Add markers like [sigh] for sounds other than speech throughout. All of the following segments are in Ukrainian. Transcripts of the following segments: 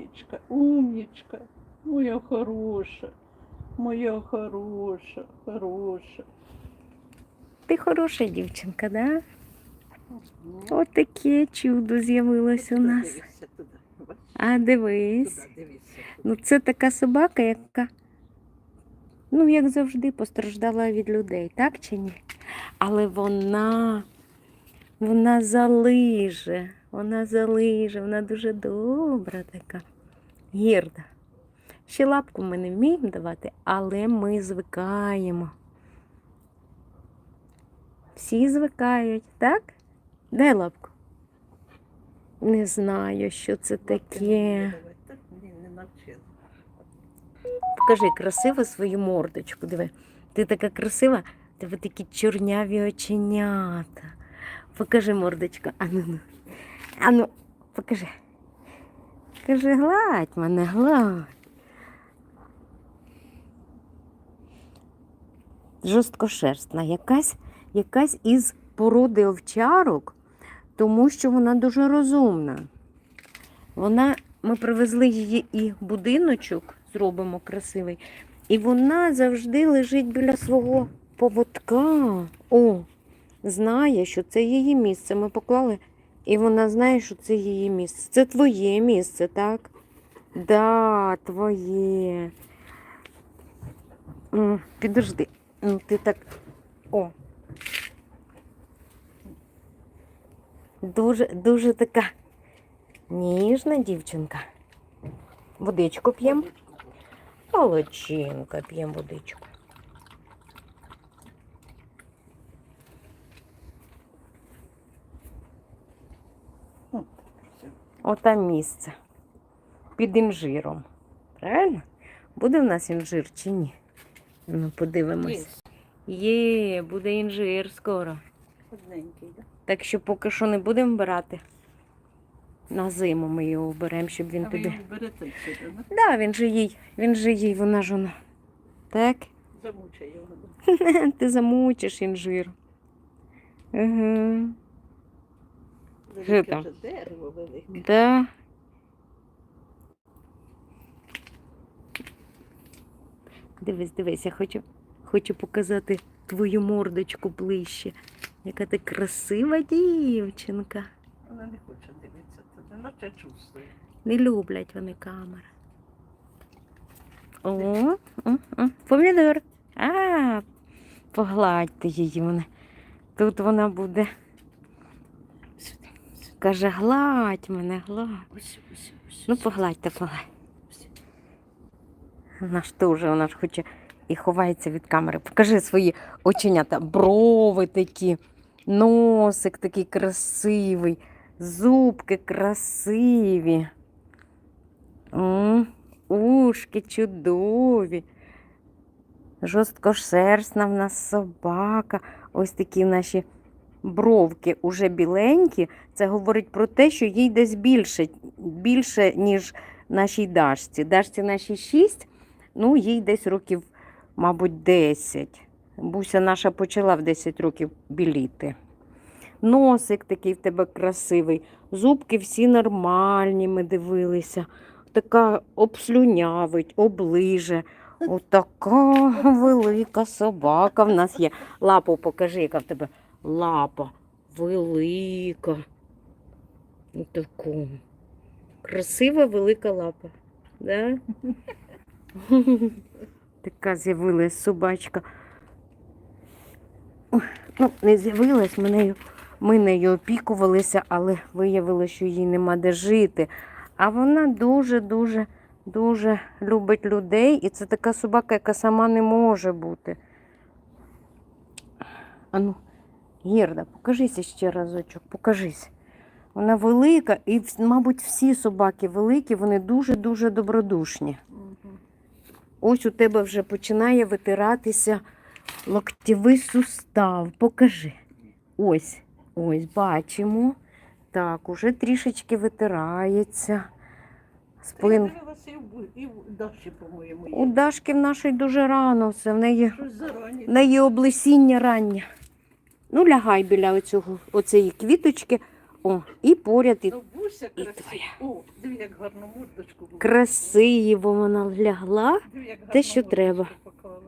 Умнічка, умнічка, моя хороша, моя хороша, хороша. Ти хороша дівчинка, да? От таке чудо з'явилось у нас. А дивись. Ну, це така собака, яка, ну, як завжди, постраждала від людей, так чи ні? Але вона, вона залиже, вона залиже, вона дуже добра така. Гірда. Ще лапку ми не вміємо давати, але ми звикаємо. Всі звикають, так? Дай лапку. Не знаю, що це таке. Покажи красиво свою мордочку. Диви. Ти така красива, тебе такі чорняві оченята. Покажи мордочку. Ану, ну. Ану, покажи. Кажи, гладь мене, гладь. Жорсткошерстна, якась, якась із породи овчарок, тому що вона дуже розумна. Вона, ми привезли її і будиночок, зробимо красивий, і вона завжди лежить біля свого поводка. О, знає, що це її місце. Ми поклали, і вона знає, що це її місце. Це твоє місце, так? Да, твоє. Підожди. Ну, Ти так. О. Дуже, дуже така ніжна дівчинка. Водичку п'ємо. Молодчинка, п'ємо водичку. Отам місце. Під інжиром. Правильно? Буде в нас інжир чи ні? Ну, подивимось. Є. Буде інжир скоро. Одненький, так? Так що поки що не будемо брати. На зиму ми його беремо, щоб він А ви тобі. його берете сюди, да? Да, він же їй, він же їй, вона ж вона. Так? Замучай його. [laughs] Ти замучиш інжир. Угу. Велике вже дерево велике. Да. Дивись, дивись, я хочу, хочу показати твою мордочку ближче. Яка ти красива дівчинка. Вона не хоче дивитися туди, наче чувствує. Не люблять вони камери. О, о, о, помідор. А, погладьте її вони. Тут вона буде. Каже, гладь мене, гладь. Ось, ось, ось. Ну, погладьте, погладь. Вона ж теж, вона ж хоче і ховається від камери. Покажи свої оченята, брови такі, носик такий красивий, зубки красиві. Ушки чудові. Жорсткошерстна в нас собака. Ось такі наші бровки уже біленькі. Це говорить про те, що їй десь більше, більше ніж нашій Дашці. Дашці нашій 6, ну їй десь років, мабуть, 10. Буся наша почала в 10 років біліти. Носик такий в тебе красивий, зубки всі нормальні, ми дивилися. Така обслюнявить, оближе. Отака велика собака в нас є. Лапу покажи, яка в тебе лапа велика. Отаку. Красива велика лапа. Да? [laughs] така з'явилась собачка. Ну, не з'явилась, ми нею, ми нею опікувалися, але виявилося, що їй нема де жити. А вона дуже-дуже дуже любить людей, і це така собака, яка сама не може бути. Ану, Герда, покажися ще разочок, покажись. Вона велика, і, мабуть, всі собаки великі, вони дуже-дуже добродушні. Ось у тебе вже починає витиратися локтєвий сустав. Покажи. Ось, ось, бачимо. Так, уже трішечки витирається. Спин. і Даші, по-моєму. У Дашки в нашій дуже рано все. В неї, в неї облесіння раннє. Ну, лягай біля оцього, оцієї квіточки. О, і поряд, і Ну, Буся і твоя. О, диви, як гарну мордочку. була. красиво вона лягла. Диви, як те, гарну що мордочку треба. поклала.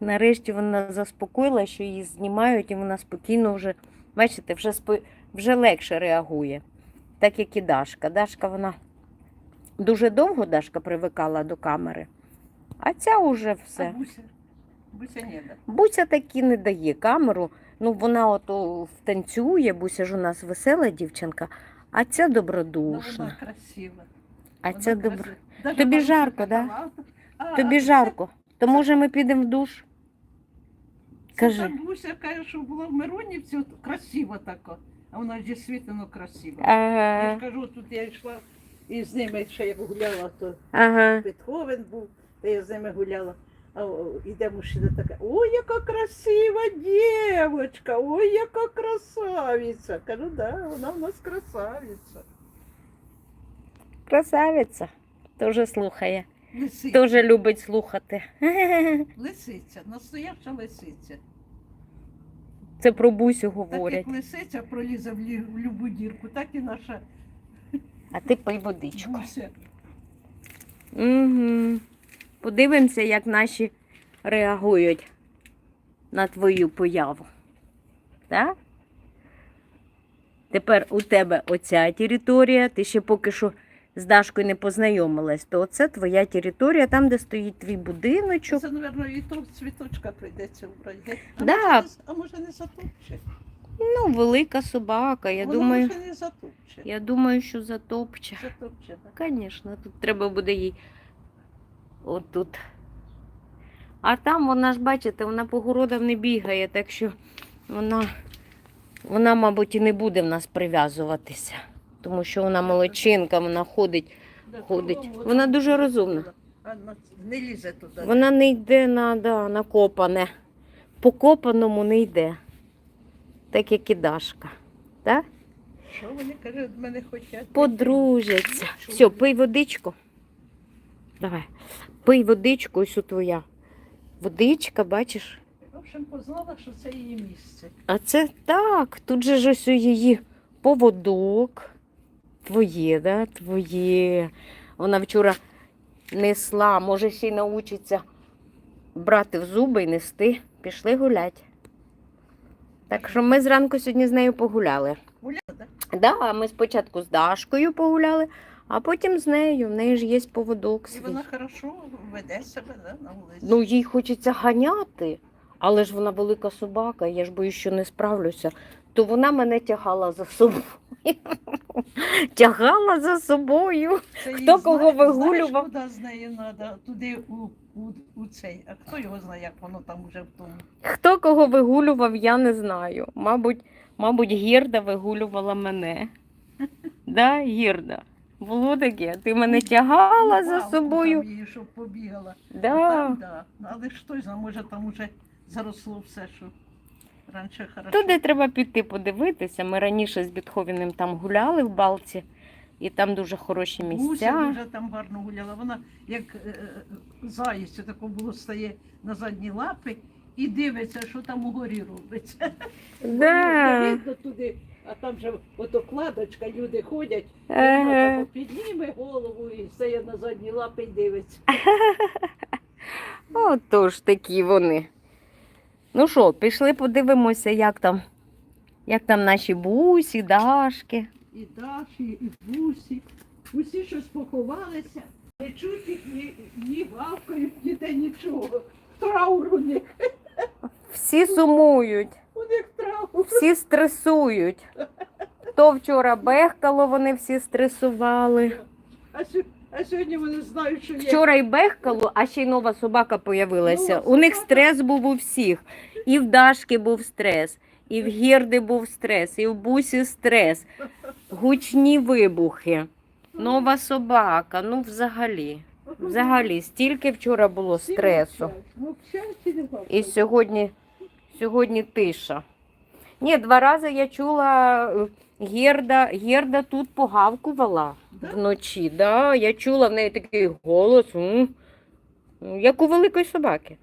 Нарешті вона заспокоїла, що її знімають, і вона спокійно вже, бачите, вже, спо- вже легше реагує. Так як і Дашка. Дашка вона дуже довго Дашка привикала до камери, а ця уже А все. Буся? Буся не да. Буся таки не дає камеру. Ну, вона ото танцює, Буся ж у нас весела дівчинка, а ця Ну, добродушна. вона красива. А Вона ця красива. Даже Тобі жарко, да? а, Тобі а жарко. То може ми підемо в душ? Кажи. це Буся каже, що була в Миронівці, от красива така. А вона ж дійсно красива. Я ж кажу, тут я йшла і з ними ще як гуляла, то ага. Бетховен був, та я з ними гуляла. А о, іде мужчина така, ой, яка красива дівчинка, ой, яка красавиця. Кажу, да, вона в нас красавиця. Красавиця. Тоже слухає. Лисиця, Тоже любить слухати. [laughs] лисиця, настояща лисиця. Це про Бусю Так як лисиця пролізе в, лі- в любу дірку, так і наша А ти пий водичку. Буся. Угу. Подивимося, як наші реагують на твою появу. Так? Тепер у тебе оця територія, ти ще поки що з Дашкою не познайомилась, то оце твоя територія, там, де стоїть твій будиночок. Це, мабуть, і того цвіточка прийдеться вбрати. А, Да. може, а може не затопче? Ну, велика собака, я Вона думаю, може не затопче. я думаю, що затопче. Затопче, так. Звісно, тут треба буде їй отут. А там вона ж, бачите, вона по городам не бігає, так що вона, вона, мабуть, і не буде в нас прив'язуватися. Тому що вона молодчинка, вона ходить. Ходить. Вона дуже розумна. Не лізе туди. Вона не йде на, да, на копане. По копаному не йде. Так як і Дашка. Так? Що вони кажуть, мене хочуть? Подружаться. Все, пий водичку. Давай. Пий водичку, ось у твоя. Водичка, бачиш? В общем, познала, що це її місце. А це так. Тут же ж ось у її поводок. Твоє, да? Твоє. Вона вчора несла, може ще й научиться брати в зуби і нести. Пішли гулять. Так що ми зранку сьогодні з нею погуляли. Гуляла, так? Да, ми спочатку з Дашкою погуляли, а потім з нею. В неї ж є поводок І вона хорошо веде себе да, на вулиці. Ну, їй хочеться ганяти, але ж вона велика собака, я ж боюсь, що не справлюся. То вона мене тягала за собою. [laughs] Тягала за собою. Це їй хто кого знає- вигулював? Куди з нею треба? Туди у, у, у цей. А хто його знає, як воно там уже в тому. Хто кого вигулював, я не знаю. Мабуть, мабуть, гірда вигулювала мене. [laughs] Да, гірда. Було таке. Ти мене тягала за собою. Там її, щоб побігала. Да. Там, да. Але ж знає, може там уже заросло все, що раніше хорошо. Туди треба піти подивитися. Ми раніше з Бітховеним там гуляли в Балці, і там дуже хороші місця. дуже там гарно гуляла. Вона як е, е, заєць тако було стає на задні лапи і дивиться, що там угорі робиться. Да. Видно туди, а там же ото кладочка, люди ходять, Ага. вона підніме голову і стає на задні лапи і дивиться. [laughs] Отож такі вони. Ну що, пішли подивимося, як там, як там наші бусі, дашки. І Даші, і Бусі. Усі щось поховалися. Не чуть їх ні, ні гавкають, ніде нічого. Траур у них, Всі сумують. Всі стресують. То вчора бехкало, вони всі стресували. А, сьо- а сьогодні вони знають, що є. Вчора і бехкало, а ще й нова собака появилася. Нова У них собака? стрес був у всіх. І в Дашки був стрес, і в Гірди був стрес, і в Бусі стрес. Гучні вибухи. Нова собака, ну взагалі. Взагалі, стільки вчора було Всі стресу. мовчать. Мовчать і не І гавкають. сьогодні, сьогодні тиша. Ні, два рази я чула е, Герда, Герда тут погавкувала Да? вночі. Да, я чула в неї такий голос, як у великої собаки.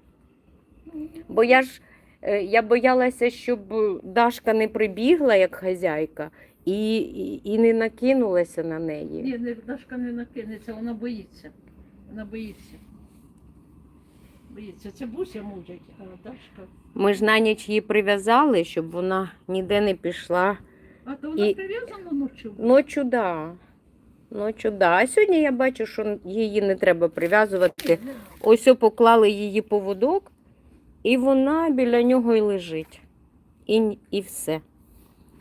Бо я ж е, я боялася, щоб Дашка не прибігла як хазяйка і, і, і не накинулася на неї. Ні, не, Дашка не накинеться, вона боїться. Вона боїться. Боїться. Це Буся мучить, а Дашка. Ми ж на ніч її прив'язали, щоб вона ніде не пішла. А то вона І- прив'язана ночі. Ночу да. Ночу да. А сьогодні я бачу, що її не треба прив'язувати. Ось о, поклали її поводок, і вона біля нього і лежить. І, н- і все.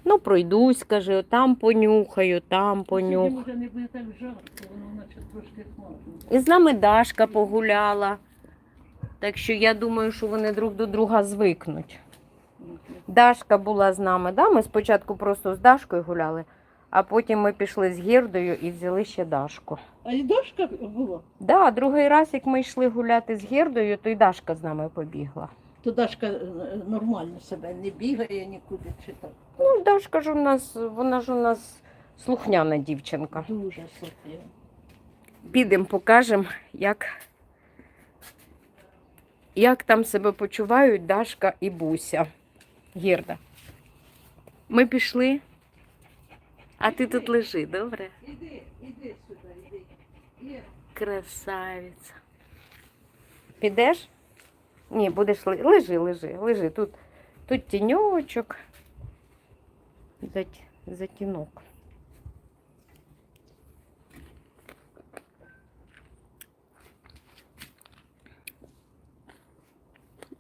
Ну, пройдусь, каже, там понюхаю, там понюхаю. Сьогодні вже не буде так жарко, воно наче трошки хмарно. І з нами Дашка погуляла. Так що я думаю, що вони друг до друга звикнуть. Дашка була з нами. Да? Ми спочатку просто з Дашкою гуляли, а потім ми пішли з Гірдою і взяли ще Дашку. А і Дашка була? Да, другий раз, як ми йшли гуляти з Гірдою, то й Дашка з нами побігла. То Дашка е, нормально себе не бігає нікуди чи так. Ну, Дашка ж у нас, вона ж у нас слухняна дівчинка. Дуже слухає. Підемо, покажемо, як, як там себе почувають Дашка і Буся. Гірда. Ми пішли, а ти тут лежи, добре? Іди, іди сюди, іди. Красавиця. Підеш? Ні, будеш лежи, лежи, лежи. Тут, тут тіньочок. Затінок.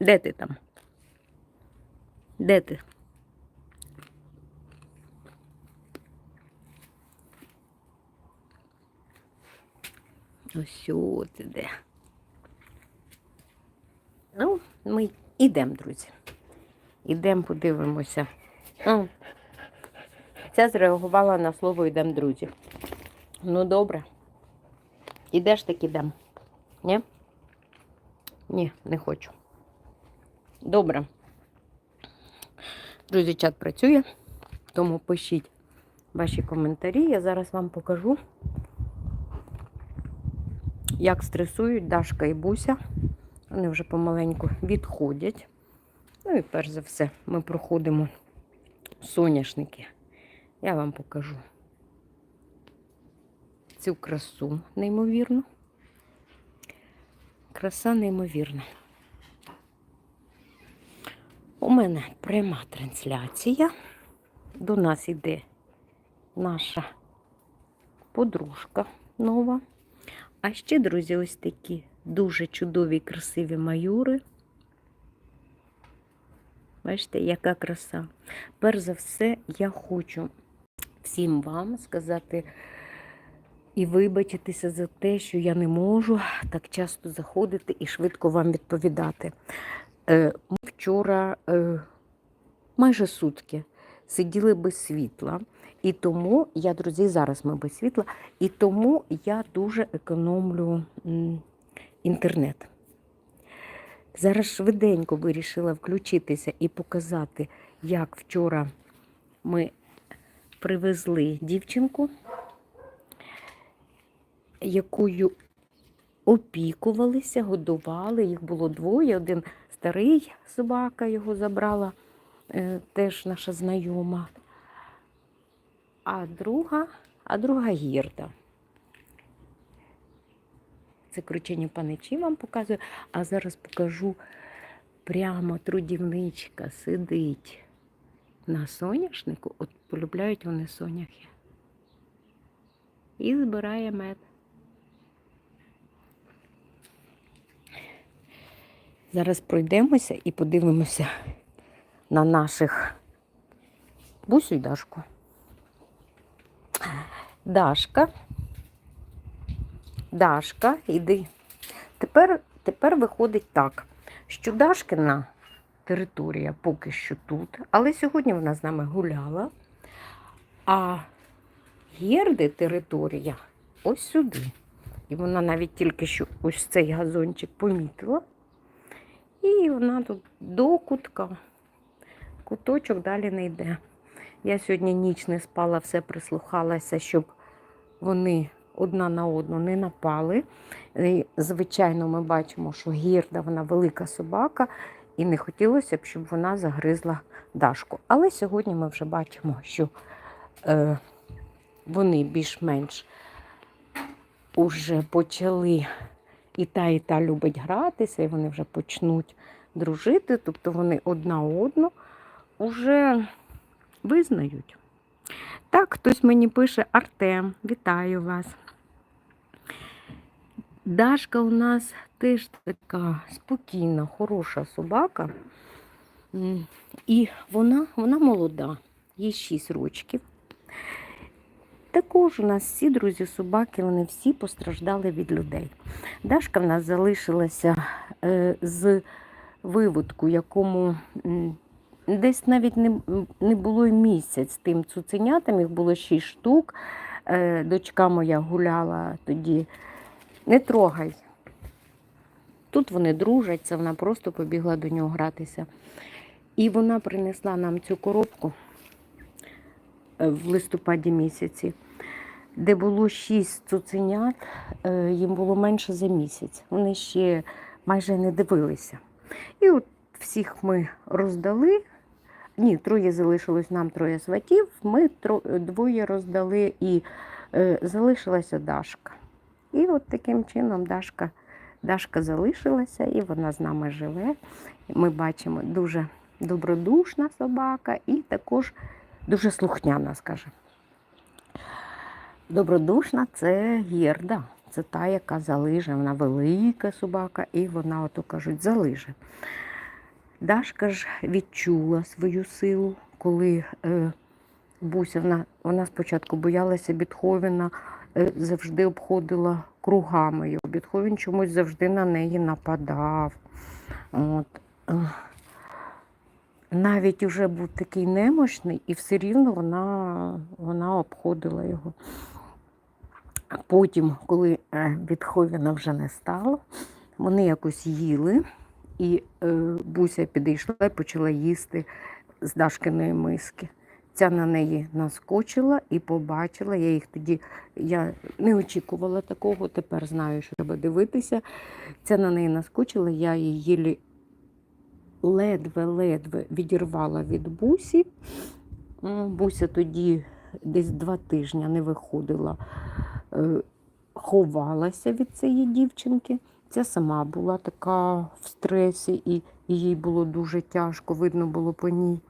Де ти там? Де ти? Ось от ти де. Ну, ми йдемо, друзі. Ідемо, подивимося. О, Ця зреагувала на слово йдемо, друзі. Ну, добре. Ідеш так ідемо. Ні? Ні, не хочу. Добре. Друзі, чат працює, тому пишіть ваші коментарі. Я зараз вам покажу, як стресують Дашка і Буся. Вони вже помаленьку відходять. Ну і перш за все ми проходимо соняшники. Я вам покажу цю красу неймовірну. Краса неймовірна. У мене пряма трансляція. До нас іде наша подружка нова. А ще, друзі, ось такі дуже чудові, красиві маюри. Бачите, яка краса. Перш за все, я хочу всім вам сказати і вибачитися за те, що я не можу так часто заходити і швидко вам відповідати. Е, Ми вчора е, майже сутки сиділи без світла. І тому я, друзі, зараз ми без світла, і тому я дуже економлю інтернет. Зараз швиденько вирішила включитися і показати, як вчора ми привезли дівчинку, якою опікувалися, годували. Їх було двоє. Один старий собака його забрала, е, теж наша знайома. А друга, а друга гірда. Це кручені паничі вам показую, а зараз покажу прямо трудівничка сидить на соняшнику. От полюбляють вони соняхи. І збирає мед. Зараз пройдемося і подивимося на наших Бусю й Дашку. Дашка. Дашка, іди. Тепер, тепер виходить так, що Дашкина територія поки що тут, але сьогодні вона з нами гуляла. А Герди територія ось сюди. І вона навіть тільки що ось цей газончик помітила. І вона тут до кутка. Куточок далі не йде. Я сьогодні ніч не спала, все прислухалася, щоб вони одна на одну не напали. І, звичайно, ми бачимо, що гірда вона велика собака, і не хотілося б, щоб вона загризла Дашку. Але сьогодні ми вже бачимо, що е, вони більш-менш уже почали і та, і та любить гратися, і вони вже почнуть дружити, тобто вони одна одну вже визнають. Так, хтось мені пише Артем, вітаю вас. Дашка у нас теж така спокійна, хороша собака. І вона, вона молода, їй 6 років. Також у нас всі друзі собаки, вони всі постраждали від людей. Дашка в нас залишилася е, з виводку, якому десь навіть не, було й місяць тим цуценятам, їх було 6 штук. Е, дочка моя гуляла тоді. Не трогай. Тут вони дружать, це вона просто побігла до нього гратися. І вона принесла нам цю коробку в листопаді місяці, де було шість цуценят, е, їм було менше за місяць. Вони ще майже не дивилися. І от всіх ми роздали. Ні, троє залишилось нам троє сватів. Ми тро- двоє роздали і е, залишилася Дашка. І от таким чином Дашка, Дашка залишилася і вона з нами живе. Ми бачимо дуже добродушна собака і також дуже слухняна, скажімо. Добродушна це гірда. Це та, яка залиже. Вона велика собака, і вона, ото кажуть, залиже. Дашка ж відчула свою силу, коли е, Буся, вона, вона спочатку боялася Бітховена, е, завжди обходила кругами його. Бітховен чомусь завжди на неї нападав. От. Е, Навіть вже був такий немощний, і все рівно вона, вона обходила його. Потім, коли е, Бітховена вже не стало, вони якось їли, і е, Буся підійшла і почала їсти з Дашкиної миски. Ця на неї наскочила і побачила. Я їх тоді я не очікувала такого, тепер знаю, що треба дивитися. Ця на неї наскочила, я її ледве-ледве відірвала від бусі. Буся тоді десь два тижні не виходила, е, ховалася від цієї дівчинки. Ця сама була така в стресі, і їй було дуже тяжко, видно було по ній.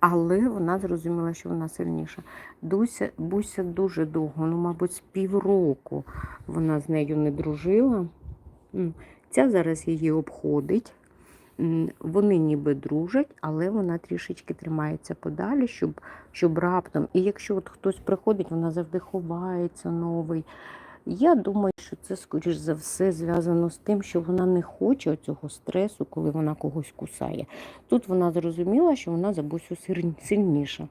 Але вона зрозуміла, що вона сильніша. Дуся, Буся дуже довго, ну, мабуть, з півроку вона з нею не дружила. Ця зараз її обходить. Вони ніби дружать, але вона трішечки тримається подалі, щоб, щоб раптом. І якщо от хтось приходить, вона завжди ховається новий. Я думаю, що це, скоріш за все, зв'язано з тим, що вона не хоче цього стресу, коли вона когось кусає. Тут вона зрозуміла, що вона за Бусю сильніша.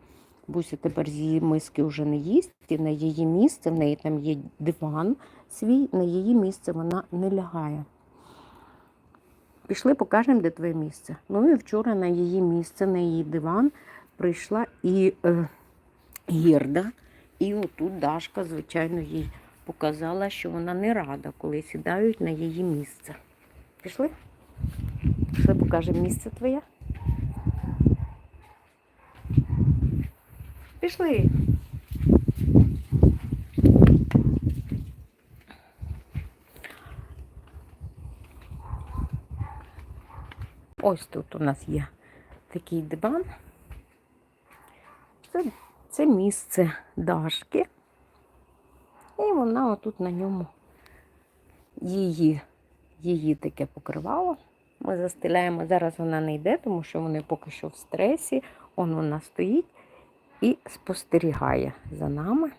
Буся тепер з її миски вже не їсть, і на її місце, в неї там є диван свій, на її місце вона не лягає. Пішли, покажемо, де твоє місце. Ну і вчора на її місце, на її диван прийшла і е, гірда. І отут Дашка, звичайно, їй показала, що вона не рада, коли сідають на її місце. Пішли? Пішли, покажемо місце твоє. Пішли. Ось тут у нас є такий диван. Це, це місце Дашки. І вона отут на ньому її, її таке покривало. Ми застеляємо. Зараз вона не йде, тому що вони поки що в стресі. Он вона стоїть і спостерігає за нами,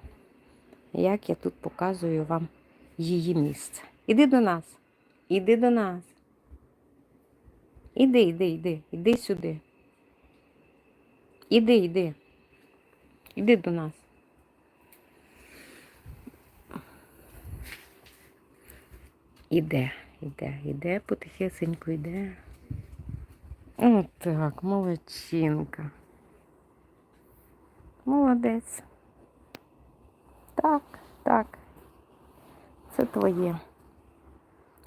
як я тут показую вам її місце. Іди до нас. Іди до нас. Іди, іди, іди, іди сюди. Іди, іди. Іди до нас. Іде, іде, іде, потихесенько йде. О, так, молодчинка. Молодець. Так, так. Це твоє.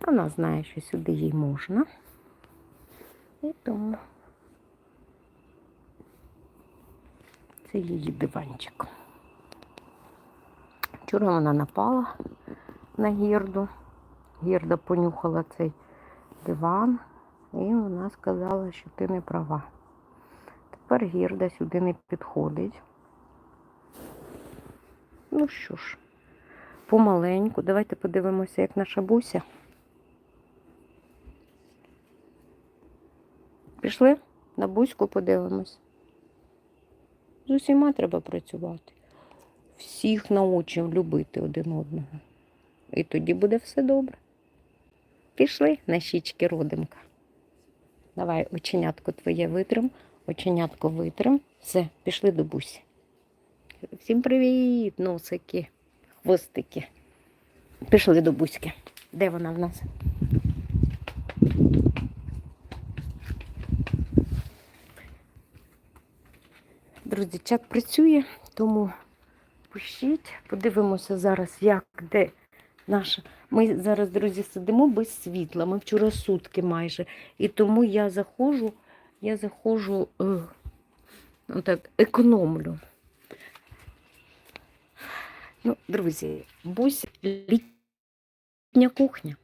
Вона знає, що сюди їй можна. І тому це її диванчик. Вчора вона напала на гірду. Гірда понюхала цей диван, і вона сказала, що ти не права. Тепер гірда сюди не підходить. Ну що ж, помаленьку. Давайте подивимося, як наша буся. Пішли на буську подивимось. З усіма треба працювати. Всіх научимо любити один одного. І тоді буде все добре. Пішли на щічки родимка. Давай оченятко твоє витрим, оченятко витрим. Все, пішли до бусі. Всім привіт, носики, хвостики. Пішли до буськи. Де вона в нас? Друзі, чат працює, тому пишіть. Подивимося зараз, як де наша. Ми зараз, друзі, сидимо без світла. Ми вчора сутки майже. І тому я заходжу, я заходжу, е, ну так, економлю. Ну, друзі, бусь літня кухня.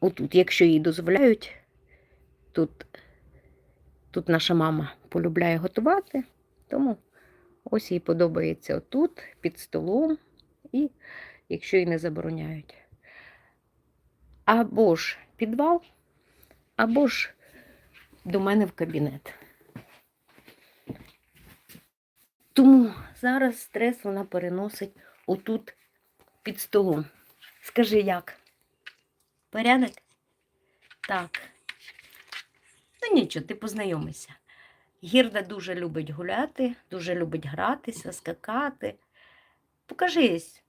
Отут, якщо їй дозволяють, тут, тут наша мама полюбляє готувати, тому ось їй подобається отут, під столом, і якщо їй не забороняють. Або ж підвал, або ж до мене в кабінет. Тому зараз стрес вона переносить отут під столом. Скажи як? Порядок? Так. Ну нічого, ти познайомишся. Гірда дуже любить гуляти, дуже любить гратися, скакати. Покажись.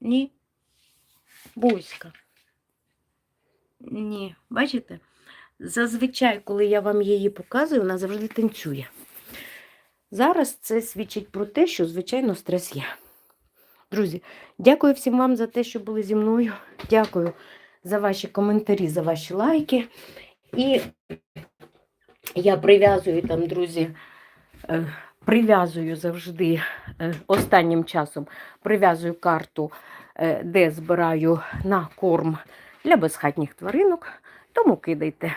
Ні. Буська. Ні, бачите? Зазвичай, коли я вам її показую, вона завжди танцює. Зараз це свідчить про те, що, звичайно, стрес є. Друзі, дякую всім вам за те, що були зі мною. Дякую за ваші коментарі, за ваші лайки. І я прив'язую там, друзі, е, прив'язую завжди е, останнім часом прив'язую карту, е, де збираю на корм для безхатніх тваринок. Тому кидайте.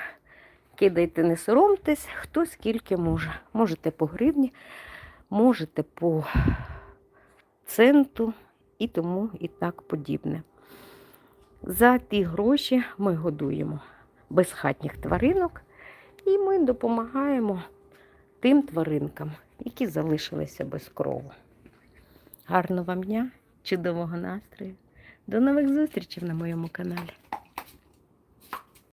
Кидайте, не соромтесь, хто скільки може. Можете по гривні, можете по центу і тому і так подібне. За ті гроші ми годуємо безхатніх тваринок і ми допомагаємо тим тваринкам, які залишилися без крову. Гарного вам дня, чудового настрою. До нових зустрічей на моєму каналі.